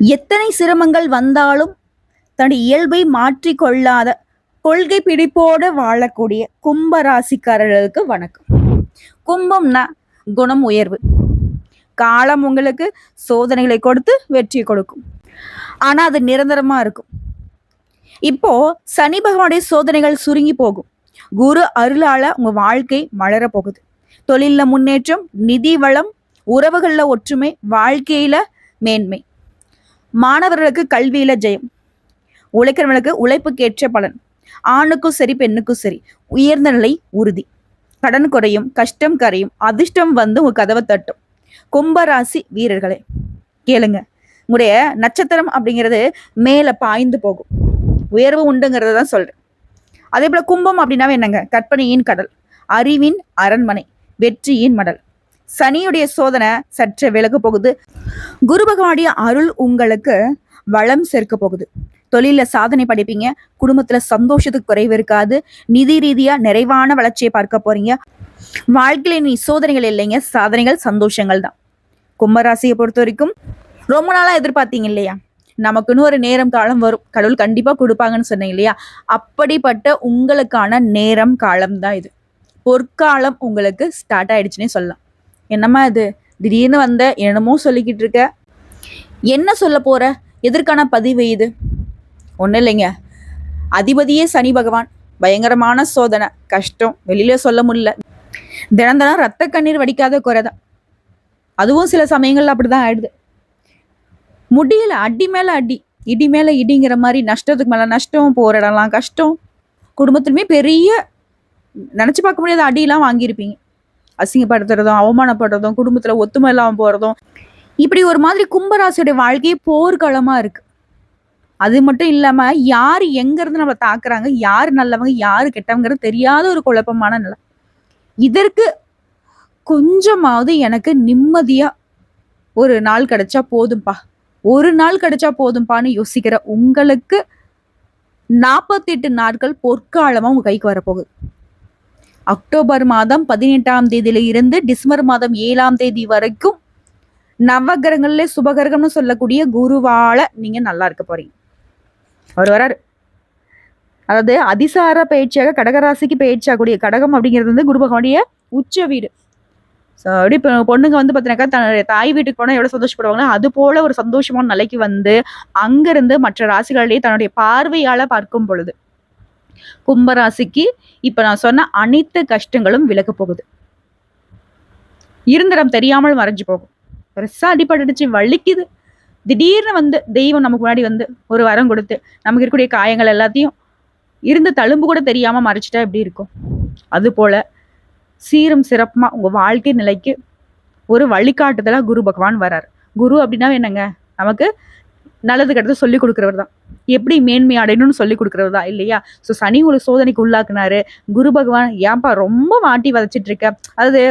எத்தனை சிரமங்கள் வந்தாலும் தன் இயல்பை மாற்றிக்கொள்ளாத கொள்கை பிடிப்போடு வாழக்கூடிய கும்ப ராசிக்காரர்களுக்கு வணக்கம். கும்பம்னா குணம் உயர்வு. காலம் உங்களுக்கு சோதனைகளை கொடுத்து வெற்றியை கொடுக்கும். ஆனால் அது நிரந்தரமாக இருக்கும். இப்போ சனி பகவானுடைய சோதனைகள் சுருங்கி போகும். குரு அருளால உங்க வாழ்க்கை மலர போகுது. தொழிலில் முன்னேற்றம் நிதி வளம் உறவுகளில் ஒற்றுமை வாழ்க்கையில மேன்மை. மாணவர்களுக்கு கல்வியில ஜெயம். உழைக்கிறவர்களுக்கு உழைப்புக்கேற்ற பலன். ஆணுக்கும் சரி பெண்ணுக்கும் சரி. உயர்ந்த நிலை உறுதி. கடன் குறையும் கஷ்டம் கரையும் அதிர்ஷ்டம் வந்து உங்க கதவை தட்டும். கும்பராசி வீரர்களே கேளுங்க. உங்களுடைய நட்சத்திரம் அப்படிங்கிறது மேல பாய்ந்து போகும். உயர்வு உண்டுங்கிறத தான் சொல்றேன். அதே போல கும்பம் அப்படின்னாவே என்னங்க? கற்பனையின் கடல் அறிவின் அரண்மனை வெற்றியின் மடல். சனியுடைய சோதனை சற்று விலக போகுது. குரு பகவானுடைய அருள் உங்களுக்கு வளம் சேர்க்க போகுது. தொழிலில் சாதனை படிப்பீங்க. குடும்பத்தில் சந்தோஷத்துக்கு குறைவு இருக்காது. நிதி ரீதியாக நிறைவான வளர்ச்சியை பார்க்க போறீங்க. வாழ்க்கையில நீ சோதனைகள் இல்லைங்க. சாதனைகள் சந்தோஷங்கள் தான். கும்பராசியை பொறுத்த வரைக்கும் ரொம்ப நாளாக எதிர்பார்த்தீங்க இல்லையா? நமக்குன்னு ஒரு நேரம் காலம் வரும். கடவுள் கண்டிப்பாக கொடுப்பாங்கன்னு சொன்னீங்க இல்லையா? அப்படிப்பட்ட உங்களுக்கான நேரம் காலம் தான் இது. பொற்காலம் உங்களுக்கு ஸ்டார்ட் ஆயிடுச்சுன்னே சொல்லலாம். என்னம்மா இது? திடீர்னு வந்த என்னமோ சொல்லிக்கிட்டு இருக்க. என்ன சொல்ல போற? எதற்கான பதிவு இது? ஒன்றும் இல்லைங்க. அதிபதியே சனி பகவான். பயங்கரமான சோதனை. கஷ்டம். வெளியில சொல்ல முடியல. தினம் தினம் ரத்த கண்ணீர் வடிக்காத குறைதான் அதுவும் சில சமயங்கள்ல அப்படிதான் ஆயிடுது. முடியல. அடி மேல அடி. இடி மேல இடிங்கிற மாதிரி நஷ்டத்துக்கு மேல நஷ்டம் போற இடம்லாம் கஷ்டம். குடும்பத்திலுமே பெரிய நினைச்சு பார்க்க முடியாத அடியெல்லாம் வாங்கியிருப்பீங்க. அசிங்கப்படுத்துறதும் அவமானப்படுறதும் குடும்பத்துல ஒத்துமை இல்லாமல் போறதும். இப்படி ஒரு மாதிரி கும்பராசியோட வாழ்க்கையே போர்க்களமா இருக்கு. அது மட்டும் இல்லாம யார் எங்க இருந்து நம்மளை தாக்குறாங்க யார் நல்லவங்க யாரு கெட்டவங்கிறது தெரியாத ஒரு குழப்பமான நிலை. இதற்கு கொஞ்சமாவது எனக்கு நிம்மதியா ஒரு நாள் கிடைச்சா போதும்பா. ஒரு நாள் கிடைச்சா போதும்பான்னு யோசிக்கிற உங்களுக்கு நாற்பத்தெட்டு நாட்கள் பொற்காலமா உங்க கைக்கு வரப்போகுது. அக்டோபர் மாதம் பதினெட்டாம் தேதியில இருந்து டிசம்பர் மாதம் ஏழாம் தேதி வரைக்கும் நவகிரகங்கள்ல சுபகிரகம்னு சொல்லக்கூடிய குருவால நீங்க நல்லா இருக்க போறீங்க. அவர் வராரு. அதாவது அதிசார பயிற்சியாக கடகராசிக்கு பயிற்சியாகக்கூடிய கடகம் அப்படிங்கிறது வந்து குரு பகவானுடைய உச்ச வீடு. ஸோ அப்படி இப்போ பொண்ணுங்க வந்து பார்த்தீங்கன்னாக்கா தன்னுடைய தாய் வீட்டுக்கு போனால் எவ்வளோ சந்தோஷப்படுவாங்களோ அது போல ஒரு சந்தோஷமான நிலைக்கு வந்து அங்கேருந்து மற்ற ராசிகளிலேயே தன்னுடைய பார்வையால் பார்க்கும் பொழுது கும்பராசிக்கு இப்ப நான் சொன்ன அனைத்து கஷ்டங்களும் விலக போகுது. இருந்திடம் தெரியாமல் மறைஞ்சு போகும். பெருசா அடிபட்டுடுச்சு வலிக்குது. திடீர்னு வந்து தெய்வம் நமக்கு முன்னாடி வந்து ஒரு வரம் கொடுத்து நமக்கு இருக்கக்கூடிய காயங்கள் எல்லாத்தையும் இருந்த தழும்பு கூட தெரியாம மறைச்சிட்டா எப்படி இருக்கும்? அது போல சீரும் சிறப்புமா உங்க வாழ்க்கை நிலைக்கு ஒரு வழிகாட்டுதலா குரு பகவான் வரார். குரு அப்படின்னா என்னங்க? நமக்கு நல்லது கெட்டது சொல்லி கொடுக்குறவர் தான். எப்படி மேன்மை அடையணும்னு சொல்லி கொடுக்குறவர் தான் இல்லையா? ஸோ சனி உங்களுக்கு சோதனைக்கு உள்ளாக்குனாரு. குரு பகவான் ஏன்பா ரொம்ப மாட்டி வதச்சிட்டு இருக்க? அதாவது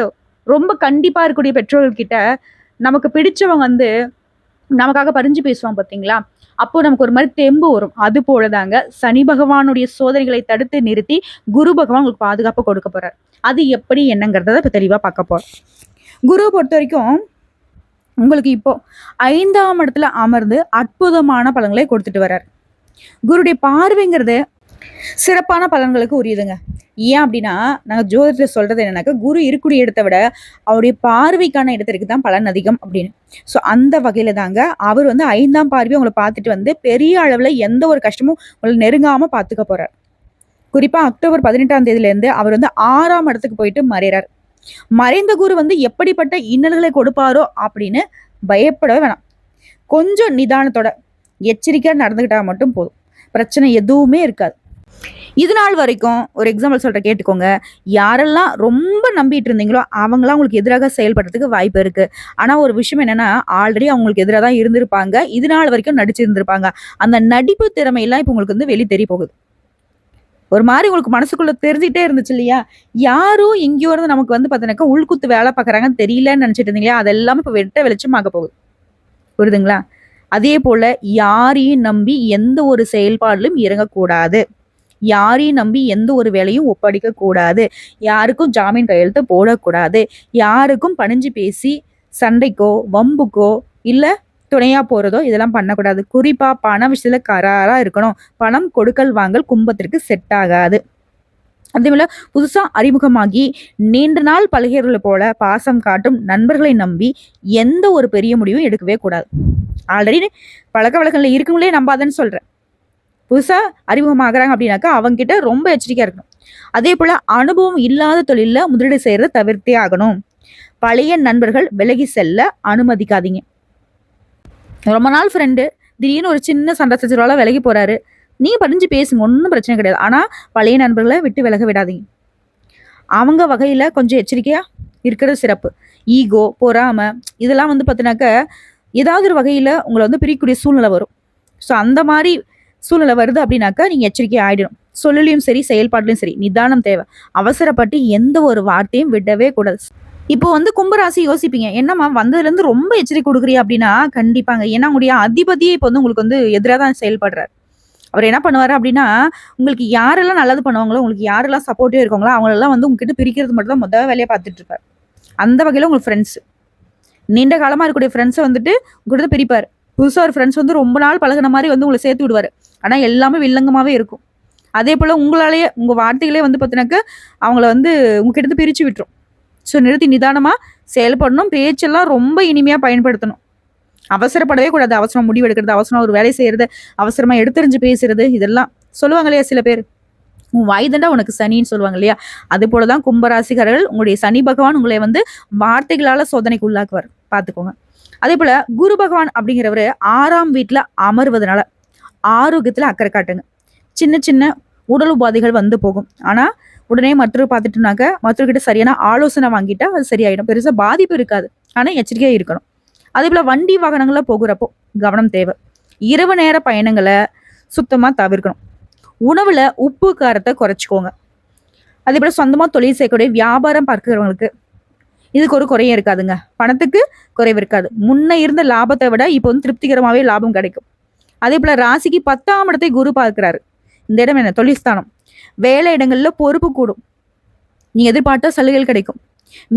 ரொம்ப கண்டிப்பாக இருக்கக்கூடிய பெற்றோர்கள் கிட்ட நமக்கு பிடிச்சவங்க வந்து நமக்காக பறிஞ்சு பேசுவாங்க பார்த்தீங்களா அப்போ நமக்கு ஒரு மாதிரி தெம்பு வரும். அது போலதாங்க சனி பகவானுடைய சோதனைகளை தடுத்து நிறுத்தி குரு பகவான் உங்களுக்கு பாதுகாப்பு கொடுக்க போறார். அது எப்படி என்னங்கிறத இப்போ தெளிவாக பார்க்க போறோம். குருவை பொறுத்த வரைக்கும் உங்களுக்கு இப்போ ஐந்தாம் இடத்துல அமர்ந்து அற்புதமான பலன்களை கொடுத்துட்டு வர்றார். குருடைய பார்வைங்கிறது சிறப்பான பலன்களுக்கு உரியதுங்க. ஏன் அப்படின்னா நாங்கள் ஜோதிடத்தில் சொல்றது என்னன்னாக்கா குரு இருக்கக்கூடிய இடத்தை விட அவருடைய பார்வைக்கான இடத்திற்கு தான் பலன் அதிகம் அப்படின்னு. ஸோ அந்த வகையில தாங்க அவர் வந்து ஐந்தாம் பார்வை உங்களை பார்த்துட்டு வந்து பெரிய அளவில் எந்த ஒரு கஷ்டமும் உங்களை நெருங்காம பார்த்துக்க போறார். குறிப்பாக அக்டோபர் பதினெட்டாம் தேதியிலேருந்து அவர் வந்து ஆறாம் இடத்துக்கு போயிட்டு மறைறார். மறைந்த குரு வந்து எப்படிப்பட்ட இன்னல்களை கொடுப்பாரோ அப்படின்னு பயப்படவே வேணாம். கொஞ்சம் நிதானத்தோட எச்சரிக்கையாக நடந்துக்கிட்டா மட்டும் போதும். பிரச்சனை எதுவுமே இருக்காது. இது நாள் வரைக்கும் ஒரு எக்ஸாம்பிள் சொல்கிற கேட்டுக்கோங்க. யாரெல்லாம் ரொம்ப நம்பிட்டு இருந்தீங்களோ அவங்களாம் உங்களுக்கு எதிராக செயல்படுறதுக்கு வாய்ப்பு இருக்குது ஆனால் ஒரு விஷயம் என்னென்னா ஆல்ரெடி அவங்களுக்கு எதிராக தான் இருந்திருப்பாங்க. இது நாள் வரைக்கும் நடிச்சிருந்திருப்பாங்க. அந்த நடிப்பு திறமையெல்லாம் இப்போ உங்களுக்கு வந்து வெளி தெரிய போகுது. ஒரு மாதிரி உங்களுக்கு மனசுக்குள்ள தெரிஞ்சிட்டே இருந்துச்சு இல்லையா? யாரோ எங்கேயோ இருந்து நமக்கு வந்து பார்த்தீங்கன்னாக்கா உள்குத்து வேலை பார்க்குறாங்கன்னு தெரியலன்னு நினச்சிட்டு இருந்தீங்களா அதெல்லாம் இப்போ வெட்ட வெளிச்சமாக போகுது. புரியுதுங்களா? அதே போல் யாரையும் நம்பி எந்த ஒரு செயல்பாடிலும் இறங்கக்கூடாது. யாரையும் நம்பி எந்த ஒரு வேலையும் ஒப்படைக்க கூடாது. யாருக்கும் ஜாமீன் கையெழுத்து போடக்கூடாது. யாருக்கும் பணிஞ்சு பேசி சண்டைக்கோ வம்புக்கோ இல்லை துணையா போறதோ இதெல்லாம் பண்ணக்கூடாது. குறிப்பா பண விஷயத்துல கராரா இருக்கணும். பணம் கொடுக்கல் வாங்கல் கும்பத்திற்கு செட் ஆகாது. அதே போல புதுசா அறிமுகமாகி நீண்ட நாள் பழகியவர்களை போல பாசம் காட்டும் நண்பர்களை நம்பி எந்த ஒரு பெரிய முடிவும் எடுக்கவே கூடாது. ஆல்ரெடி பழக்க வழக்கங்களில் இருக்கவங்களே நம்பாதன்னு சொல்றேன். புதுசா அறிமுகமாகறாங்க அப்படின்னாக்கா அவங்க கிட்ட ரொம்ப எச்சரிக்கையா இருக்கணும். அதே போல அனுபவம் இல்லாத தொழிலில் முதலீடு செய்கிறத தவிர்த்தே ஆகணும். பழைய நண்பர்கள் விலகி செல்ல அனுமதிக்காதீங்க. ரொம்ப நாள் ஃப்ரெண்டு திடீர்னு ஒரு சின்ன சண்டை சச்சரவால விலகி போறாரு. நீ படிஞ்சு பேசுங்க ஒன்றும் பிரச்சனை கிடையாது. ஆனால் பழைய நண்பர்களை விட்டு விலக விடாதீங்க. அவங்க வகையில் கொஞ்சம் எச்சரிக்கையா இருக்கிறது சிறப்பு. ஈகோ பொறாமை இதெல்லாம் வந்து பார்த்தினாக்க ஏதாவது ஒரு வகையில் உங்களை வந்து பிரிக்கக்கூடிய சூழ்நிலை வரும். ஸோ அந்த மாதிரி சூழ்நிலை வருது அப்படின்னாக்கா நீங்கள் எச்சரிக்கை ஆகிடணும் சொல்லலையும் சரி செயல்பாட்டிலையும் சரி நிதானம் தேவை. அவசரப்பட்டு எந்த ஒரு வார்த்தையும் விடவே கூடாது. இப்போ வந்து கும்பராசி யோசிப்பீங்க. என்னம்மா வந்ததுலேருந்து ரொம்ப எச்சரிக்கை கொடுக்குறியா அப்படின்னா கண்டிப்பாங்க. ஏன்னா உங்களுடைய அதிபதியே இப்போ வந்து உங்களுக்கு வந்து எதிராக தான் செயல்படுறாரு. அவர் என்ன பண்ணுவார் அப்படின்னா உங்களுக்கு யாரெல்லாம் நல்லது பண்ணுவாங்களோ உங்களுக்கு யாரெல்லாம் சப்போர்ட்டிவ் இருக்காங்களோ அவங்களெல்லாம் வந்து உங்ககிட்ட பிரிக்கிறது மட்டும் தான் முதல் வேலையை பார்த்துட்டு இருப்பார். அந்த வகையில் உங்களுக்கு ஃப்ரெண்ட்ஸ் நீண்ட காலமாக இருக்கக்கூடிய ஃப்ரெண்ட்ஸை வந்துட்டு உங்கள்கிட்ட பிரிப்பார். புதுசாக ஒரு ஃப்ரெண்ட்ஸ் வந்து ரொம்ப நாள் பழகுன மாதிரி வந்து உங்களை சேர்த்து விடுவார். ஆனால் எல்லாமே வில்லங்கமாகவே இருக்கும். அதே போல் உங்களாலேயே உங்கள் வார்த்தைகளே வந்து பார்த்தினாக்க அவங்கள வந்து உங்ககிட்ட பிரித்து விட்டுரும். ஸோ நிறுத்தி நிதானமாக செயல்படணும். பேச்செல்லாம் ரொம்ப இனிமையாக பயன்படுத்தணும். அவசரப்படவே கூடாது. அவசரம் முடிவு எடுக்கிறது அவசரம் ஒரு வேலை செய்கிறது அவசரமாக எடுத்தறிஞ்சு பேசுறது இதெல்லாம். சொல்லுவாங்க இல்லையா சில பேர்? உன் வாய்தண்டா உனக்கு சனின்னு சொல்லுவாங்க இல்லையா? அது போல தான் கும்பராசிகர்கள் உங்களுடைய சனி பகவான் உங்களை வந்து வார்த்தைகளால் சோதனைக்கு உள்ளாக்குவார். பார்த்துக்கோங்க. அதே போல் குரு பகவான் அப்படிங்கிறவர் ஆறாம் வீட்டில் அமர்வதனால ஆரோக்கியத்தில் அக்கறை காட்டுங்க. சின்ன சின்ன உடல் உபாதைகள் வந்து போகும். ஆனால் உடனே மற்றவர் பார்த்துட்டுனாக்க மற்றவர்கிட்ட சரியான ஆலோசனை வாங்கிட்டா அது சரியாயிடும். பெருசாக பாதிப்பு இருக்காது. ஆனால் எச்சரிக்கையாக இருக்கணும். அதே போல் வண்டி வாகனங்களில் போகிறப்போ கவனம் தேவை. இரவு நேர பயணங்களை சுத்தமாக தவிர்க்கணும். உணவில் உப்பு காரத்தை குறைச்சிக்கோங்க. அதே போல் சொந்தமாக தொழில் செய்யக்கூடிய வியாபாரம் பார்க்குறவங்களுக்கு இதுக்கு ஒரு குறையும் இருக்காதுங்க. பணத்துக்கு குறைவு இருக்காது. முன்ன இருந்த லாபத்தை விட இப்போ வந்து திருப்திகரமாகவே லாபம் கிடைக்கும். அதே போல் ராசிக்கு பத்தாம் இடத்தை குரு பார்க்குறாரு. இந்த இடம் என்ன? தொழில்ஸ்தானம் வேலை இடங்களில் பொறுப்பு கூடும். நீ எதிர்பார்த்தா சலுகைகள் கிடைக்கும்.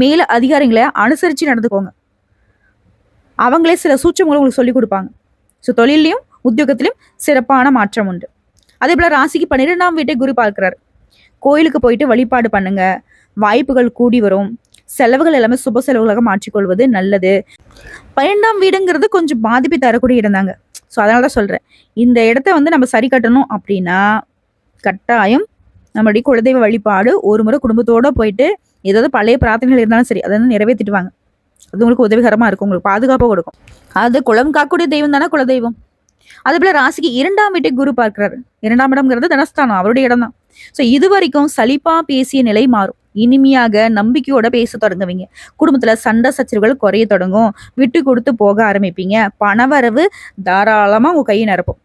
மேல அதிகாரிகளை அனுசரித்து நடந்துக்கோங்க. அவங்களே சில சூட்சங்களை உங்களுக்கு சொல்லிக் கொடுப்பாங்க. ஸோ தொழிலையும் உத்தியோகத்திலையும் சிறப்பான மாற்றம் உண்டு. அதே போல் ராசிக்கு பன்னிரெண்டாம் வீட்டை குரு பார்க்கிறார். கோயிலுக்கு போயிட்டு வழிபாடு பண்ணுங்க. வாய்ப்புகள் கூடி வரும். செலவுகள் எல்லாமே சுப செலவுகளாக மாற்றிக்கொள்வது நல்லது. பன்னெண்டாம் வீடுங்கிறது கொஞ்சம் பாதிப்பை தரக்கூடிய இடம் தாங்க ஸோ அதனால தான் சொல்கிறேன் இந்த இடத்த வந்து நம்ம சரி கட்டணும் அப்படின்னா கட்டாயம் நம்மளுடைய குலதெய்வ வழிபாடு ஒரு முறை குடும்பத்தோட போயிட்டு ஏதாவது பழைய பிரார்த்தனைகள் இருந்தாலும் சரி அதை வந்து நிறைவேற்றிடுவாங்க அது உங்களுக்கு உதவிகரமாக இருக்கும் உங்களுக்கு பாதுகாப்பாக கொடுக்கும். அது குளம் காக்கக்கூடிய தெய்வம் தானே குலதெய்வம். அதே போல ராசிக்கு இரண்டாம் வீட்டை குரு பார்க்கிறாரு. இரண்டாம் இடம்ங்கிறது தனஸ்தானம் அவருடைய இடம் தான் ஸோ இது வரைக்கும் சலிப்பா பேசிய நிலை மாறும். இனிமையாக நம்பிக்கையோட பேச தொடங்குவீங்க. குடும்பத்துல சண்டை சச்சரவுகள் குறைய தொடங்கும். விட்டு கொடுத்து போக ஆரம்பிப்பீங்க. பணவரவு தாராளமா உங்க கையை நிரப்பும்.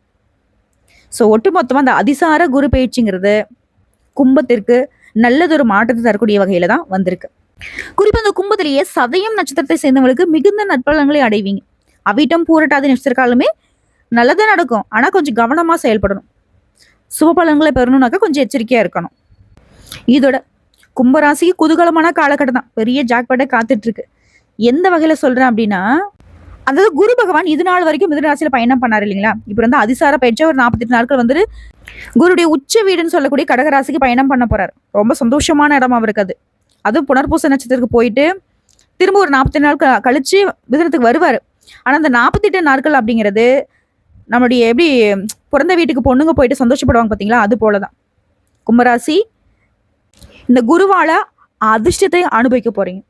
ஸோ ஒட்டுமொத்தமாக அந்த அதிசார குரு பயிற்சிங்கிறது கும்பத்திற்கு நல்லதொரு மாற்றத்தை தரக்கூடிய வகையில தான் வந்திருக்கு. குறிப்பா அந்த கும்பத்திலேயே சதயம் நட்சத்திரத்தை சேர்ந்தவங்களுக்கு மிகுந்த நற்பலன்களை அடைவீங்க. அவிட்டம் பூரட்டாதி நட்சத்திரக்காலுமே நல்லதாக நடக்கும். ஆனா கொஞ்சம் கவனமா செயல்படணும். சுப பலன்களை பெறணும்னாக்கா கொஞ்சம் எச்சரிக்கையா இருக்கணும். இதோட கும்பராசிக்கு குதூகலமான காலகட்டம் தான். பெரிய ஜாக்பாட்டை காத்துட்டு இருக்கு. எந்த வகையில சொல்றேன் அப்படின்னா அதாவது குரு பகவான் இது நாள் வரைக்கும் மிதனராசியில பயணம் பண்ணார் இல்லைங்களா? இப்போ வந்து அதிசார பயிற்சி ஒரு நாற்பத்தெட்டு நாட்கள் வந்துட்டு குருடைய உச்ச வீடுன்னு சொல்லக்கூடிய கடகராசிக்கு பயணம் பண்ண போறார். ரொம்ப சந்தோஷமான இடம் அவருக்கு அது. அதுவும் புனர்பூச நட்சத்திரத்துக்கு போயிட்டு திரும்ப ஒரு நாற்பத்தெட்டு நாள் கழிச்சு மிதனத்துக்கு வருவார். ஆனால் அந்த நாற்பத்தெட்டு நாட்கள் அப்படிங்கிறது நம்மளுடைய எப்படி பிறந்த வீட்டுக்கு பொண்ணுங்க போயிட்டு சந்தோஷப்படுவாங்க பார்த்தீங்களா அது போல தான் கும்பராசி இந்த குருவால அதிர்ஷ்டத்தை அனுபவிக்க போறீங்க.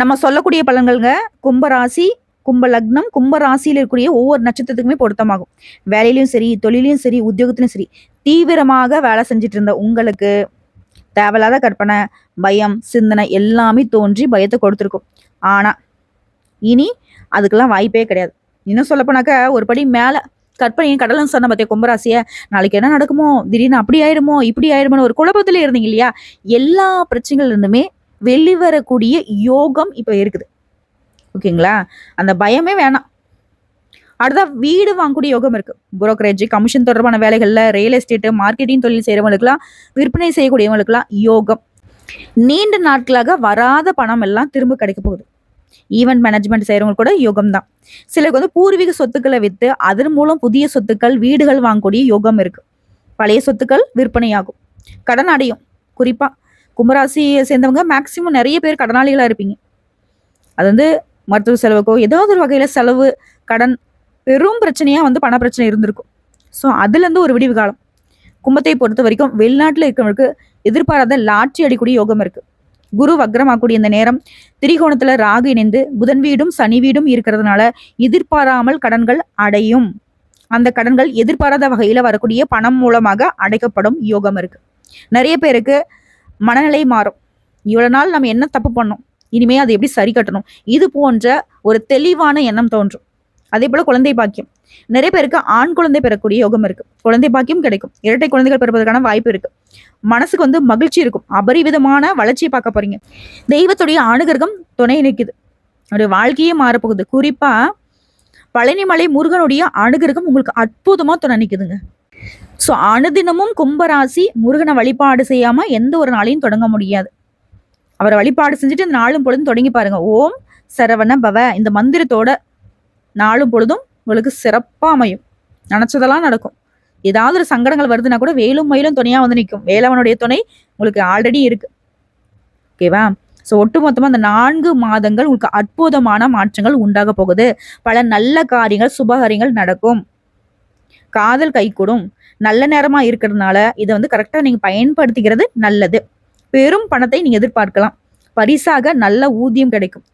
நம்ம சொல்லக்கூடிய பலன்கள்ங்க கும்பராசி கும்ப லக்னம் கும்ப ராசியில் இருக்கக்கூடிய ஒவ்வொரு நட்சத்திரத்துக்குமே பொருத்தமாகும். வேலையிலையும் சரி தொழிலையும் சரி உத்தியோகத்திலும் சரி தீவிரமாக வேலை செஞ்சுட்டு இருந்த உங்களுக்கு தேவையில்லாத கற்பனை பயம் சிந்தனை எல்லாமே தோன்றி பயத்தை கொடுத்துருக்கும். ஆனால் இனி அதுக்கெல்லாம் வாய்ப்பே கிடையாது. இன்னும் சொல்லப்போனாக்க ஒரு படி மேலே கற்பனையும் கடலும் சொன்ன பார்த்தியா கும்பராசியை நாளைக்கு என்ன நடக்குமோ திடீர்னு அப்படி ஆயிடுமோ இப்படி ஆயிடுமோ ஒரு குழப்பத்தில் இருந்தீங்க இல்லையா? எல்லா பிரச்சனைகள் இருந்துமே வெளிவரக்கூடிய யோகம் இப்போ இருக்குது. ஓகேங்களா? அந்த பயமே வேணாம். அடுத்தா வீடு வாங்கக்கூடிய யோகம் இருக்குது புரோக்கரேஜ் கமிஷன் தொடர்பான வேலைகளில் ரியல் எஸ்டேட்டு மார்க்கெட்டிங் தொழில் செய்கிறவங்களுக்குலாம் விற்பனை செய்யக்கூடியவங்களுக்குலாம் யோகம். நீண்ட நாட்களாக வராத பணம் எல்லாம் திரும்ப கிடைக்க போகுது. ஈவெண்ட் மேனேஜ்மெண்ட் செய்கிறவங்க கூட யோகம் தான். சிலருக்கு வந்து பூர்வீக சொத்துக்களை விற்று அதன் மூலம் புதிய சொத்துக்கள் வீடுகள் வாங்கக்கூடிய யோகம் இருக்குது பழைய சொத்துக்கள் விற்பனையாகும். கடன் அடையும். குறிப்பாக கும்பராசியை சேர்ந்தவங்க மேக்சிமம் நிறைய பேர் கடனாளிகளாக இருப்பீங்க. அது வந்து மருத்துவ செலவுக்கோ ஏதாவது ஒரு வகையில் செலவு கடன் பெரும் பிரச்சனையாக வந்து பண பிரச்சனை இருந்திருக்கும். ஸோ அதுலேருந்து ஒரு விடிவு காலம். கும்பத்தை பொறுத்த வரைக்கும் வெளிநாட்டில் இருக்கிறவங்களுக்கு எதிர்பாராத லாட்சி அடிக்கூடிய யோகம் இருக்கு. குரு வக்ரமாக்கூடிய இந்த நேரம் திரிகோணத்துல ராகு இணைந்து புதன் வீடும் சனி வீடும் இருக்கிறதுனால எதிர்பாராமல் கடன்கள் அடையும். அந்த கடன்கள் எதிர்பாராத வகையில வரக்கூடிய பணம் மூலமாக அடைக்கப்படும் யோகம் இருக்கு. நிறைய பேருக்கு மனநிலை மாறும். இவ்வளவு நாள் நம்ம என்ன தப்பு பண்ணோம்? இனிமே அதை எப்படி சரி கட்டணும்? இது போன்ற ஒரு தெளிவான எண்ணம் தோன்றும். அதே போல குழந்தை பாக்கியம். நிறைய பேருக்கு ஆண் குழந்தை பெறக்கூடிய யோகம் இருக்கு. குழந்தை பாக்கியம் கிடைக்கும். இரட்டை குழந்தைகள் பிறப்பதற்கான வாய்ப்பு இருக்கு. மனசுக்கு வந்து மகிழ்ச்சி இருக்கும். அபரிவிதமான வளர்ச்சியை பார்க்க போறீங்க. தெய்வத்துடைய அணுகர்கம் துணை நிற்குது. அவருடைய வாழ்க்கையே மாறப்போகுது. குறிப்பா பழனிமலை முருகனுடைய அணுகர்கம் உங்களுக்கு அற்புதமா துணை நிற்குதுங்க ஸோ அனுதினமும் கும்பராசி முருகனை வழிபாடு செய்யாம எந்த ஒரு நாளையும் தொடங்க முடியாது. அவரை வழிபாடு செஞ்சுட்டு இந்த நாளும் பொழுதும் தொடங்கி பாருங்க. ஓம் சரவண பவ இந்த மந்திரத்தோட நாளும் பொழுதும் உங்களுக்கு சிறப்பாக அமையும். நினச்சதெல்லாம் நடக்கும். ஏதாவது ஒரு சங்கடங்கள் வருதுன்னா கூட வேலும் மயிலும் துணையாக வந்து நிற்கும் வேலவனுடைய துணை உங்களுக்கு ஆல்ரெடி இருக்கு. ஓகேவா ஸோ ஒட்டுமொத்தமாக அந்த நான்கு மாதங்கள் உங்களுக்கு அற்புதமான மாற்றங்கள் உண்டாக போகுது. பல நல்ல காரியங்கள் சுபகாரியங்கள் நடக்கும். காதல் கைகூடும் நல்ல நேரமாக இருக்கிறதுனால இதை வந்து கரெக்டாக நீங்கள் பயன்படுத்திக்கிறது நல்லது. பெரும் பணத்தை நீங்கள் எதிர்பார்க்கலாம். பரிசாக நல்ல ஊதியம் கிடைக்கும்.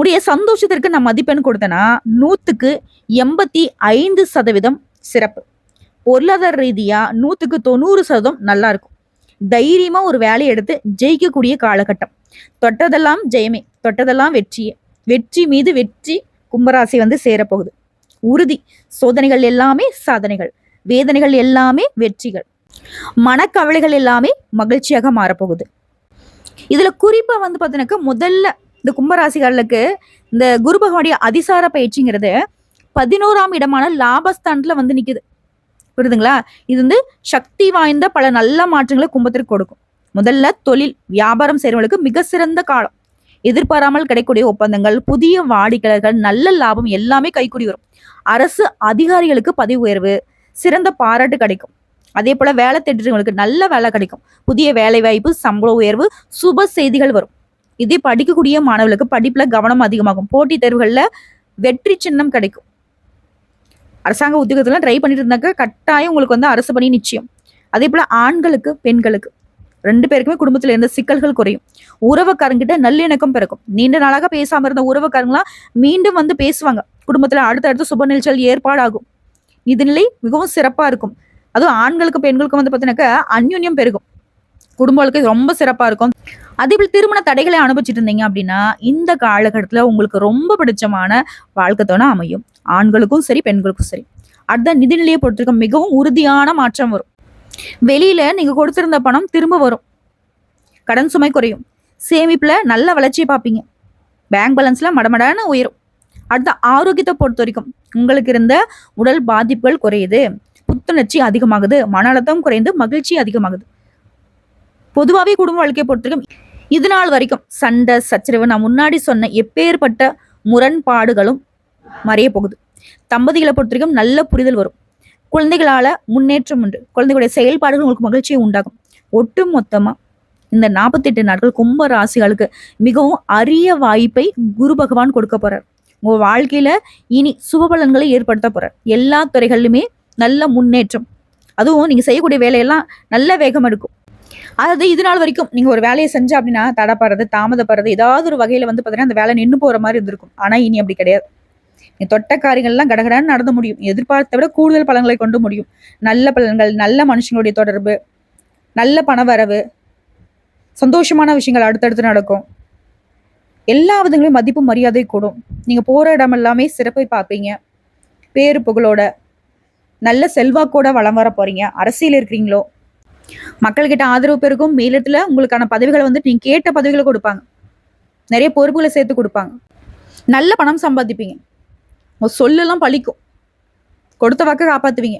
உடைய சந்தோஷத்திற்கு நான் மதிப்பெண் கொடுத்தேன்னா நூற்றுக்கு எண்பத்தி ஐந்து சதவீதம் சிறப்பு. பொருளாதார ரீதியாக நூற்றுக்கு தொண்ணூறு சதவீதம் நல்லா இருக்கும். தைரியமாக ஒரு வேலையை எடுத்து ஜெயிக்கக்கூடிய காலகட்டம். தொட்டதெல்லாம் ஜெயமே தொட்டதெல்லாம் வெற்றியே. வெற்றி மீது வெற்றி கும்பராசி வந்து சேரப்போகுது. உறுதி. சோதனைகள் எல்லாமே சாதனைகள். வேதனைகள் எல்லாமே வெற்றிகள். மனக்கவலைகள் எல்லாமே மகிழ்ச்சியாக மாறப்போகுது. இதுல குறிப்பா வந்து பார்த்தீங்கன்னாக்கா முதல்ல இந்த கும்பராசிகளுக்கு இந்த குரு பகவானுடைய அதிசார பயிற்சிங்கிறது பதினோராம் இடமான லாபஸ்தானத்துல வந்து நிக்குது. புரியுதுங்களா? இது வந்து சக்தி வாய்ந்த பல நல்ல மாற்றங்களை கும்பத்திற்கு கொடுக்கும். முதல்ல தொழில் வியாபாரம் செய்யறவங்களுக்கு மிக சிறந்த காலம். எதிர்பாராமல் கிடைக்கக்கூடிய ஒப்பந்தங்கள் புதிய வாடிக்கையாளர்கள் நல்ல லாபம் எல்லாமே கைக்குடி வரும். அரசு அதிகாரிகளுக்கு பதவி உயர்வு சிறந்த பாராட்டு கிடைக்கும். அதே போல வேலை தேடுறவங்களுக்கு நல்ல வேலை கிடைக்கும். புதிய வேலை வாய்ப்பு சம்பள உயர்வு சுப செய்திகள் வரும். இதே படிக்கக்கூடிய மாணவர்களுக்கு படிப்புல கவனம் அதிகமாகும். போட்டித் தேர்வுகள்ல வெற்றி சின்னம் கிடைக்கும். அரசாங்க உத்தியோகத்தெல்லாம் ட்ரை பண்ணிட்டு இருந்தாக்க கட்டாயம் உங்களுக்கு வந்து அரசு பணி நிச்சயம். அதே போல ஆண்களுக்கு பெண்களுக்கு. ரெண்டு பேருக்குமே குடும்பத்துல இருந்த சிக்கல்கள் குறையும். உறவுக்காரங்கிட்ட நல்லிணக்கம் பிறக்கும். நீண்ட நாளாக பேசாம இருந்த உறவுக்காரங்களாம் மீண்டும் வந்து பேசுவாங்க. குடும்பத்துல அடுத்தடுத்து சுப நிகழ்ச்சிகள் ஏற்பாடாகும். இதுநிலை மிகவும் சிறப்பா இருக்கும். அதுவும் ஆண்களுக்கு பெண்களுக்கும் வந்து பார்த்தீங்கன்னாக்கா அந்யுன்யம் பெருகும். குடும்ப வாழ்க்கை ரொம்ப சிறப்பாக இருக்கும். அதே போல திருமண தடைகளை அனுபவிச்சுட்டு இருந்தீங்க அப்படின்னா இந்த காலகட்டத்தில் உங்களுக்கு ரொம்ப பிடிச்சமான வாழ்க்கை அமையும். ஆண்களுக்கும் சரி பெண்களுக்கும் சரி. அடுத்த நிதிநிலையை பொறுத்திருக்க மிகவும் உறுதியான மாற்றம் வரும். வெளியில நீங்க கொடுத்திருந்த பணம் திரும்ப வரும். கடன் சுமை குறையும். சேமிப்புல நல்ல வளர்ச்சியை பார்ப்பீங்க. பேங்க் பேலன்ஸ்ல மடமடான உயரும். அடுத்த ஆரோக்கியத்தை பொறுத்த வரைக்கும் உங்களுக்கு இருந்த உடல் பாதிப்புகள் குறையுது. புத்துணர்ச்சி அதிகமாகுது மன அழுத்தம் குறைந்து மகிழ்ச்சி அதிகமாகுது. பொதுவாகவே குடும்ப வாழ்க்கையை பொறுத்த வரைக்கும் இது நாள் வரைக்கும் சண்டை சச்சரவு நான் முன்னாடி சொன்ன எப்பேற்பட்ட முரண்பாடுகளும் மறைய போகுது. தம்பதிகளை பொறுத்த வரைக்கும் நல்ல புரிதல் வரும். குழந்தைகளால முன்னேற்றம் உண்டு. குழந்தைகளுடைய செயல்பாடுகள் உங்களுக்கு மகிழ்ச்சியை உண்டாகும் ஒட்டு மொத்தமா இந்த நாற்பத்தெட்டு நாட்கள் கும்ப ராசிகளுக்கு மிகவும் அரிய வாய்ப்பை குரு பகவான் கொடுக்க போறார். உங்க வாழ்க்கையில இனி சுபபலன்களை ஏற்படுத்த போறார். எல்லா துறைகளிலுமே நல்ல முன்னேற்றம். அதுவும் நீங்கள் செய்யக்கூடிய வேலையெல்லாம் நல்ல வேகம் எடுக்கும். அதாவது இது நாள் வரைக்கும் நீங்கள் ஒரு வேலையை செஞ்சா அப்படின்னா தடப்படுறது தாமதப்படுறது ஏதாவது ஒரு வகையில் வந்து பார்த்தீங்கன்னா அந்த வேலை நின்று போகிற மாதிரி இருந்திருக்கும். ஆனால் இனி அப்படி கிடையாது. நீ தொட்ட காரியங்கள்லாம் கடகடன்னு நடந்து முடியும். எதிர்பார்த்த விட கூடுதல் பலன்களை கொண்டு முடியும். நல்ல பலன்கள் நல்ல மனுஷங்களுடைய தொடர்பு நல்ல பணவரவு சந்தோஷமான விஷயங்கள் அடுத்தடுத்து நடக்கும். எல்லா விதங்களையும் மதிப்பு மரியாதை கூடும். நீங்கள் போகிற இடம் எல்லாமே சிறப்பை பார்ப்பீங்க. பேரு புகழோட நல்ல செல்வாக்கோட வளம் வர போறீங்க. அரசியல் இருக்கிறீங்களோ? மக்கள்கிட்ட ஆதரவு பெருக்கும் மேலிடத்துல உங்களுக்கான பதவிகளை வந்து நீங்க கேட்ட பதவிகளை கொடுப்பாங்க. நிறைய பொறுப்புகளை சேர்த்து கொடுப்பாங்க. நல்ல பணம் சம்பாதிப்பீங்க. உங்க சொல்லெல்லாம் பழிக்கும். கொடுத்த வாக்க காப்பாத்துவீங்க.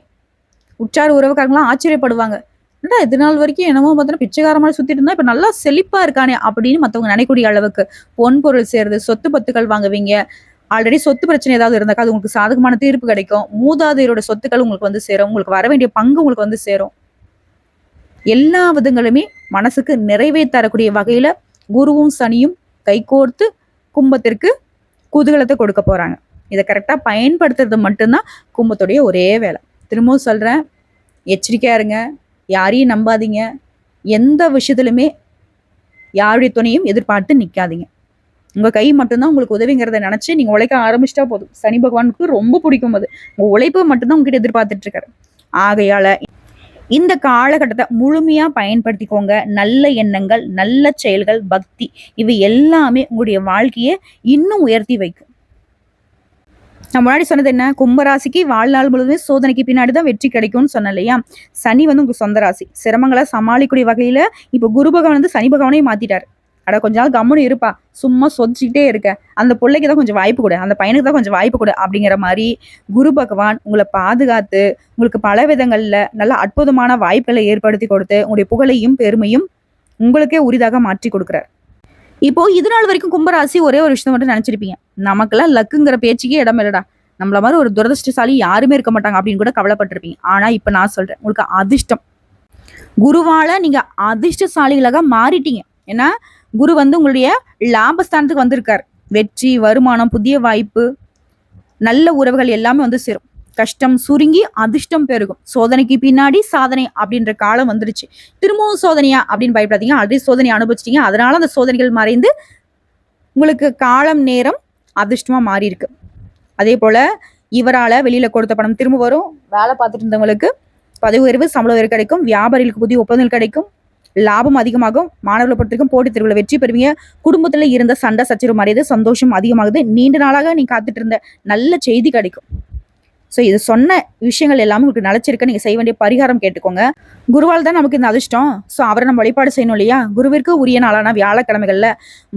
உற்றார் உறவுக்காரங்களாம் ஆச்சரியப்படுவாங்க. என்னடா இது நாள் வரைக்கும் என்னமோ பார்த்தோன்னா பிச்சைக்கார மாதிரி சுத்திட்டு இருந்தா இப்ப நல்லா செழிப்பா இருக்கானே அப்படின்னு மத்தவங்க நினைக்கக்கூடிய அளவுக்கு பொன் பொருள் சேருது சொத்து பத்துக்கள் வாங்குவீங்க. ஆல்ரெடி சொத்து பிரச்சனை ஏதாவது இருந்தாக்கா அது உங்களுக்கு சாதகமான தீர்ப்பு கிடைக்கும். மூதாதையரோட சொத்துக்கள் உங்களுக்கு வந்து சேரும். உங்களுக்கு வர வேண்டிய பங்கு உங்களுக்கு வந்து சேரும். எல்லா விதங்களுமே மனசுக்கு நிறைவே தரக்கூடிய வகையில குருவும் சனியும் கைகோர்த்து கும்பத்திற்கு குதூகலத்தை கொடுக்க போறாங்க. இதை கரெக்டாக பயன்படுத்துறது மட்டும்தான் கும்பத்துடைய ஒரே வேலை. திரும்பவும் சொல்கிறேன் எச்சரிக்கையா இருங்க. யாரையும் நம்பாதீங்க. எந்த விஷயத்துலையுமே யாருடைய துணையும் எதிர்பார்த்து நிற்காதீங்க உங்கள் கை மட்டும்தான் உங்களுக்கு உதவிங்கிறத நினச்சி நீங்கள் உழைக்க ஆரம்பிச்சிட்டா போதும். சனி பகவானுக்கு ரொம்ப பிடிக்கும் அது. உங்கள் உழைப்பு மட்டும்தான் உங்ககிட்ட எதிர்பார்த்துட்டு இருக்காரு. ஆகையால இந்த காலகட்டத்தை முழுமையா பயன்படுத்திக்கோங்க. நல்ல எண்ணங்கள் நல்ல செயல்கள் பக்தி இவை எல்லாமே உங்களுடைய வாழ்க்கையை இன்னும் உயர்த்தி வைக்கும். நான் முன்னாடி சொன்னது என்ன? கும்பராசிக்கு வாழ்நாள் முழுவதுமே சோதனைக்கு பின்னாடி தான் வெற்றி கிடைக்கும்னு சொன்னேன் இல்லையா? சனி வந்து உங்க சொந்த ராசி. சிரமங்களை சமாளிக்கூடிய வகையில இப்போ குரு பகவான் வந்து சனி பகவானே மாத்திட்டாரு. அட கொஞ்ச நாள் கம்முன்னு இருப்பா. சும்மா சொதிச்சுக்கிட்டே இருக்க. அந்த பிள்ளைக்கு தான் கொஞ்சம் வாய்ப்பு கொடு. அந்த பையனுக்கு தான் கொஞ்சம் வாய்ப்பு கொடு அப்படிங்கிற மாதிரி குரு பகவான் உங்களை பாதுகாத்து உங்களுக்கு பல விதங்களில் நல்ல அற்புதமான வாய்ப்புகளை ஏற்படுத்தி கொடுத்து உங்களுடைய புகழையும் பெருமையும் உங்களுக்கே உரிதாக மாற்றி கொடுக்குறார். இப்போ இது நாள் வரைக்கும் கும்பராசி ஒரே ஒரு விஷயம் மட்டும் நினைச்சிருப்பீங்க. நமக்கெல்லாம் லக்குங்கிற பேச்சுக்கே இடம் இல்லடா. நம்மள மாதிரி ஒரு துரதிருஷ்டசாலி யாருமே இருக்க மாட்டாங்க அப்படின்னு கூட கவலைப்பட்டிருப்பீங்க. ஆனா இப்ப நான் சொல்றேன் உங்களுக்கு அதிர்ஷ்டம். குருவால நீங்க அதிர்ஷ்டசாலிகளாக மாறிட்டீங்க. ஏன்னா குரு வந்து உங்களுடைய லாபஸ்தானத்துக்கு வந்திருக்கார். வெற்றி வருமானம் புதிய வாய்ப்பு நல்ல உறவுகள் எல்லாமே வந்து சேரும். கஷ்டம் சுருங்கி அதிர்ஷ்டம் பெருகும். சோதனைக்கு பின்னாடி சாதனை அப்படின்ற காலம் வந்துருச்சு. திரும்பவும் சோதனையா அப்படின்னு பயப்படாதீங்க. ஆல்ரெடி சோதனை அனுபவிச்சிட்டீங்க. அதனால அந்த சோதனைகள் மறைந்து உங்களுக்கு காலம் நேரம் அதிர்ஷ்டமா மாறி இருக்கு அதே போல இவரால வெளியில கொடுத்த பணம் திரும்ப வரும். வேலை பார்த்துட்டு இருந்தவங்களுக்கு பதவி உயர்வு சம்பள உயர்வு கிடைக்கும். வியாபாரிகளுக்கு புதிய ஒப்பந்தங்கள் கிடைக்கும். லாபம் அதிகமாகும். மாணவர்களை பொறுத்திருக்கும் போட்டித் தேர்வுல வெற்றி பெறுவீங்க. குடும்பத்துல இருந்த சண்டை சச்சரவு மறையது சந்தோஷம் அதிகமாகுது. நீண்ட நாளாக நீ காத்துட்டு இருந்த நல்ல செய்தி கிடைக்கும். ஸோ இது சொன்ன விஷயங்கள் எல்லாமே உங்களுக்கு நிலச்சிருக்க. நீங்கள் செய்ய வேண்டிய பரிகாரம் கேட்டுக்கோங்க. குருவால் தான் நமக்கு இந்த அதிர்ஷ்டம். ஸோ அவரை நம்ம வழிபாடு செய்யணும் இல்லையா? குருவிற்கு உரிய நாளான வியாழக்கிழமைகளில்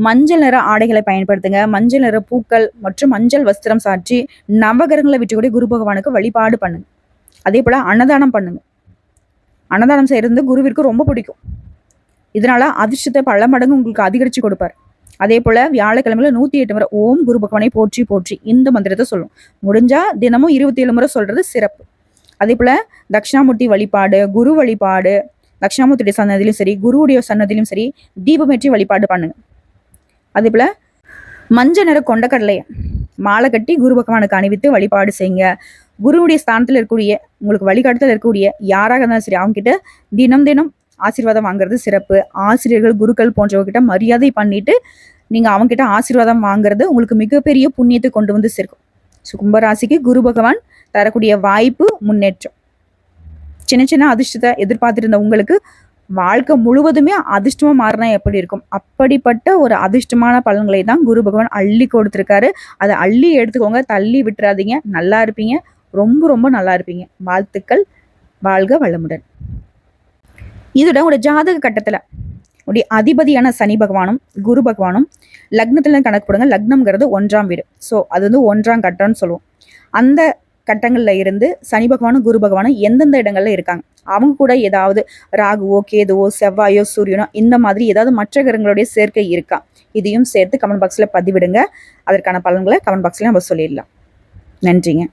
மஞ்சள் நிற ஆடைகளை பயன்படுத்துங்க. மஞ்சள் நிற பூக்கள் மற்றும் மஞ்சள் வஸ்திரம் சாற்றி நவகரங்களை விட்டுக்கூடிய குரு பகவானுக்கு வழிபாடு பண்ணுங்க. அதே போல் அன்னதானம் பண்ணுங்க. அன்னதானம் செய்கிறது குருவிற்கு ரொம்ப பிடிக்கும். இதனால அதிர்ஷ்டத்தை பல மடங்கு உங்களுக்கு அதிகரித்து கொடுப்பார். அதே போல வியாழக்கிழமையில நூத்தி எட்டு முறை ஓம் குரு பகவானை போற்றி போற்றி இந்த மந்திரத்தை சொல்லும். முடிஞ்சா தினமும் இருபத்தி ஏழு முறை சொல்றது சிறப்பு. அதே போல தட்சிணாமூர்த்தி வழிபாடு குரு வழிபாடு தட்சிணாமூர்த்தியுடைய சன்னதியிலும் சரி குருவுடைய சன்னதியிலும் சரி தீபமேற்றி வழிபாடு பண்ணுங்க. அதே போல மஞ்சள் நிற கொண்டக்கடலையை மாலை கட்டி குரு பகவானுக்கு அணிவித்து வழிபாடு செய்யுங்க. குருவுடைய ஸ்தானத்தில் இருக்கக்கூடிய உங்களுக்கு வழிகாட்டுதல் இருக்கக்கூடிய யாராக இருந்தாலும் சரி அவங்க கிட்ட தினம் தினம் ஆசீர்வாதம் வாங்குறது சிறப்பு. ஆசிரியர்கள் குருக்கள் போன்றவர்கிட்ட மரியாதை பண்ணிட்டு நீங்க அவங்ககிட்ட ஆசீர்வாதம் வாங்குறது உங்களுக்கு மிகப்பெரிய புண்ணியத்தை கொண்டு வந்து சேர்க்கும். ஸோ கும்பராசிக்கு குரு பகவான் தரக்கூடிய வாய்ப்பு முன்னேற்றம். சின்ன சின்ன அதிர்ஷ்டத்தை எதிர்பார்த்துட்டு இருந்த உங்களுக்கு வாழ்க்கை முழுவதுமே அதிர்ஷ்டமா மாறினா எப்படி இருக்கும்? அப்படிப்பட்ட ஒரு அதிர்ஷ்டமான பலன்களை தான் குரு பகவான் அள்ளி கொடுத்துருக்காரு. அதை அள்ளி எடுத்துக்கோங்க தள்ளி விட்டுறாதீங்க. நல்லா இருப்பீங்க. ரொம்ப ரொம்ப நல்லா இருப்பீங்க. வாழ்த்துக்கள். வாழ்க வளமுடன். இதோட ஒரு ஜாதக கட்டத்தில். உடைய அதிபதியான சனி பகவானும் குரு பகவானும் லக்னத்துல கணக்கு போடுங்க. லக்னம்ங்கிறது ஒன்றாம் வீடு. ஸோ அது வந்து ஒன்றாம் கட்டம்னு சொல்லுவோம். அந்த கட்டங்களில் இருந்து சனி பகவானும் குரு பகவானும் எந்தெந்த இடங்களில் இருக்காங்க? அவங்க கூட ஏதாவது ராகுவோ கேதுவோ செவ்வாயோ சூரியனோ இந்த மாதிரி ஏதாவது மற்ற கிரகங்களுடைய சேர்க்கை இருக்கா? இதையும் சேர்த்து கமெண்ட் பாக்ஸில் பதிவிடுங்க. அதற்கான பலன்களை கமெண்ட் பாக்ஸில் நம்ம சொல்லிடலாம். நன்றிங்க.